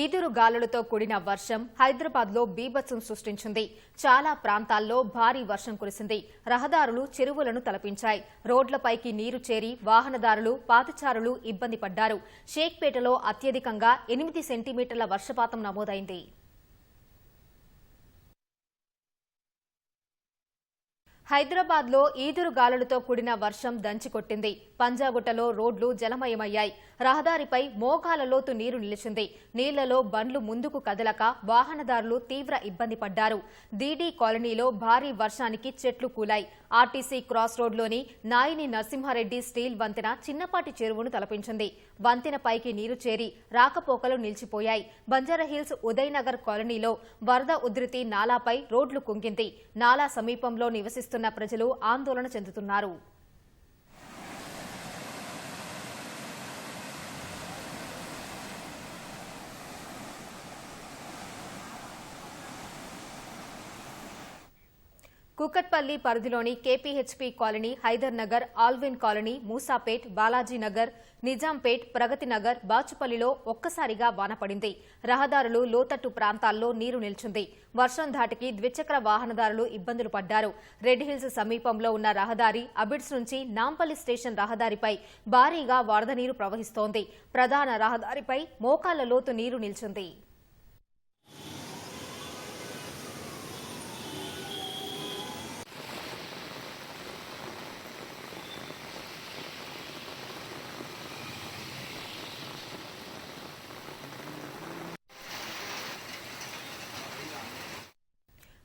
ఈదురు గాలులతో కూడిన వర్షం హైదరాబాద్లో బీభత్సం సృష్టించింది. చాలా ప్రాంతాల్లో భారీ వర్షం కురిసింది. రహదారులు చెరువులను తలపించాయి. రోడ్లపైకి నీరు చేరి వాహనదారులు పాదచారులు ఇబ్బంది పడ్డారు. షేక్పేటలో అత్యధికంగా ఎనిమిది సెంటీమీటర్ల వర్షపాతం నమోదైంది. హైదరాబాద్లో ఈదురు గాలులతో కూడిన వర్షం దంచికొట్టింది పంజాగుట్టలో రోడ్లు జలమయమయ్యాయి. రహదారిపై మోకాల లోతు నీరు నిలిచింది. నీళ్ళలో బండ్లు ముందుకు కదలక వాహనదారులు తీవ్ర ఇబ్బంది పడ్డారు. డీడీ కాలనీలో భారీ వర్షానికి చెట్లు కూలాయి. ఆర్టీసీ క్రాస్ రోడ్లోని నాయిని నరసింహారెడ్డి స్టీల్ వంతెన చిన్నపాటి చెరువును తలపించింది. వంతెన పైకి నీరు చేరి రాకపోకలు నిలిచిపోయాయి. బంజారాహిల్స్ ఉదయనగర్ కాలనీలో వరద ఉధృతి నాలాపై రోడ్లు కుంగింది. నాలా సమీపంలో నివసిస్తున్న ప్రజలు ఆందోళన చెందుతున్నారు. కూకట్పల్లి పరిధిలోని KPHP colony Hyder Nagar Allwyn colony Moosapet Balajinagar Nizampet Pragathinagar బాచుపల్లిలో ఒక్కసారిగా వాన పడింది రహదారులు లోతట్టు ప్రాంతాల్లో నీరు నిల్చుంది. వర్షం ధాటికి ద్విచక్ర వాహనదారులు ఇబ్బందులు పడ్డారు. రెడ్ హిల్స్ సమీపంలో ఉన్న రహదారి అబిడ్స్ నుంచి నాంపల్లి స్టేషన్ రహదారిపై భారీగా వరద నీరు ప్రవహిస్తోంది. ప్రధాన రహదారిపై మోకాళ్ళ లోతు నీరు నిల్చుంది.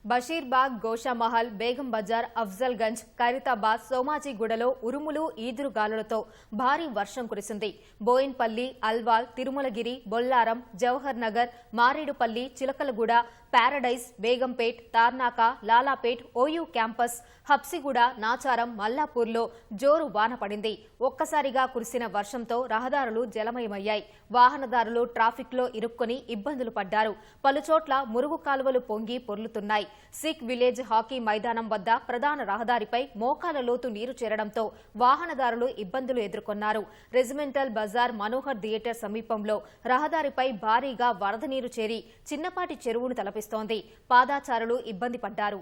బషీర్బాగ్ గోషామహల్ బేగం బజార్ అఫ్జల్గంజ్ ఖైరతాబాద్ సోమాజిగూడలో ఉరుములు ఈదురుగాలులతో భారీ వర్షం కురిసింది. Bowenpally Alwal Tirumalagiri Bolarum Jawahar Nagar Maredpally Chilkalguda Paradise Begumpet Tarnaka Lalapet OU campus Habsiguda Nacharam మల్లాపూర్లో జోరు వాన పడింది. ఒక్కసారిగా కురిసిన వర్షంతో రహదారులు జలమయమయ్యాయి. వాహనదారులు ట్రాఫిక్లో ఇరుక్కొని ఇబ్బందులు పడ్డారు. పలుచోట్ల మురుగు కాలువలు పొంగి పొర్లుతున్నాయి. సిక్ విలేజ్ హాకీ మైదానం వద్ద ప్రధాన రహదారిపై మోకాల లోతు నీరు చేరడంతో వాహనదారులు ఇబ్బందులు ఎదుర్కొన్నారు. రెజిమెంటల్ బజార్ మనోహర్ థియేటర్ సమీపంలో రహదారిపై భారీగా వరద నీరు చేరి చిన్నపాటి చెరువును తలపిస్తోంది. పాదాచారులు ఇబ్బంది పడ్డారు.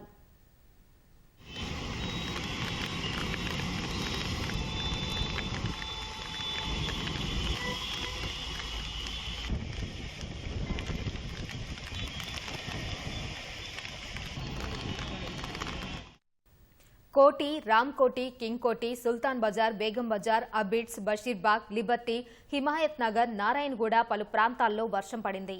కోటి రామ్కోటి కింగ్ కోటి సుల్తాన్ బజార్ బేగం బజార్ అబిడ్స్ బషీర్బాగ్ లిబర్టీ హిమాయత్ నగర్ నారాయణగూడ పలు ప్రాంతాల్లో వర్షం పడింది.